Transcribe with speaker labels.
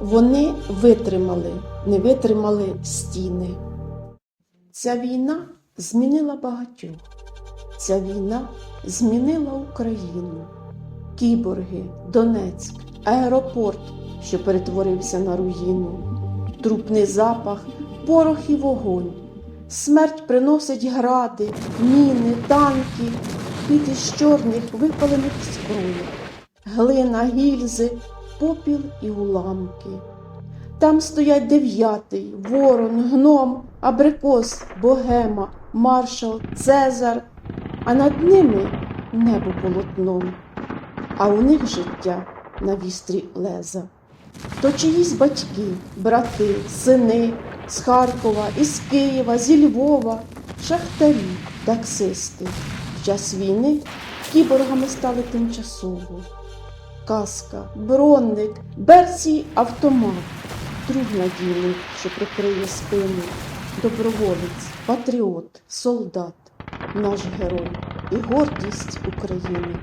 Speaker 1: Вони витримали, не витримали стіни. Ця війна змінила багатьох. Ця війна змінила Україну. Кіборги, Донецьк, аеропорт, що перетворився на руїну, трупний запах, порох і вогонь. Смерть приносить гради, міни, танки, під із чорних випалених зброїв, глина, гільзи, попіл і уламки. Там стоять дев'ятий, ворон, гном, абрикос, богема, маршал, Цезар, а над ними небо полотном, а у них життя на вістрі леза. То чиїсь батьки, брати, сини з Харкова, із Києва, зі Львова, шахтарі, таксисти. В час війни кіборгами стали тимчасово. Каска, бронник, берсій автомат, друг надійний, що прикриє спину, доброволець, патріот, солдат, наш герой і гордість України.